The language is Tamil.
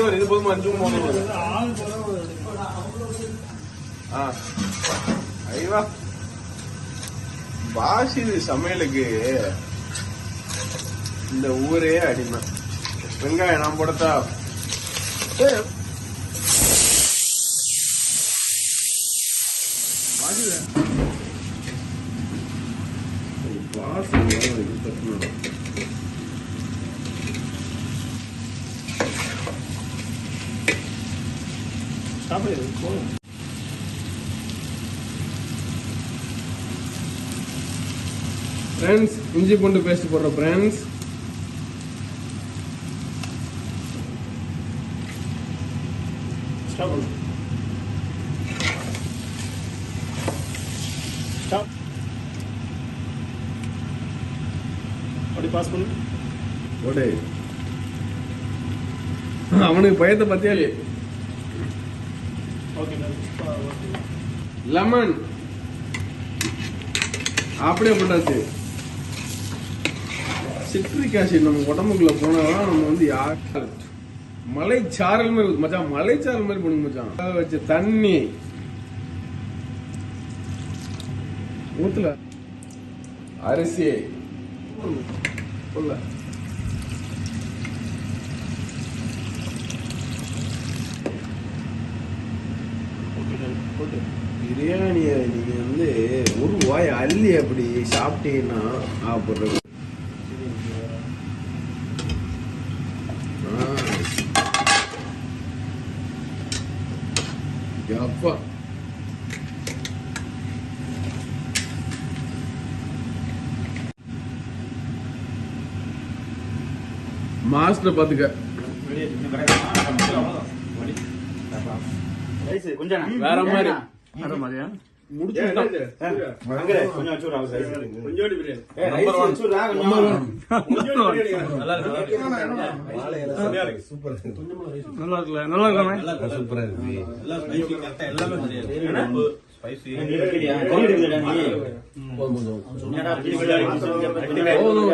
அஞ்சு வரும் இது போதுமா அஞ்சு மூணு வரும் ஆ. ஐவா. பாசிது சமையலுக்கு இந்த ஊரே அடிமை. வெங்காயம் நான் போடத்தா? ஏய். பாஷி இது தட்டணும். ஃப்ரெண்ட்ஸ் இஞ்சி பூண்டு பேஸ்ட் போடுற ஃப்ரெண்ட்ஸ் ஸ்டாப் ஸ்டாப் அப்படி பாஸ் பண்ணு. அவனுக்கு பயத்தை பத்தியா லெமன். அப்படியே பண்ணாச்சு சிட்ரிக் ஆசிட் நம்ம உடம்புக்குள்ள போனாதான் நம்ம வந்து யார் மலைச்சாரல் மாதிரி ஊத்து. மச்சான் மலைச்சாரல் மாதிரி பண்ணுங்க மச்சான். வேக வச்ச தண்ணி. ஊத்துல. அரிசி பிரியாணியை நீங்கள் வந்து ஒரு வாய் அள்ளி அப்படி சாப்பிட்டீங்கன்னா ஆப்பிட்றது அப்பா மாஸ்டர் பாத்துக்க ரைஸ் கொஞ்சம் வேற மாதிரி. வேற மாதிரியா. நல்லா இருக்குல்ல நல்லா நீ? என்னடா இப்படி விளையாடி போதும்.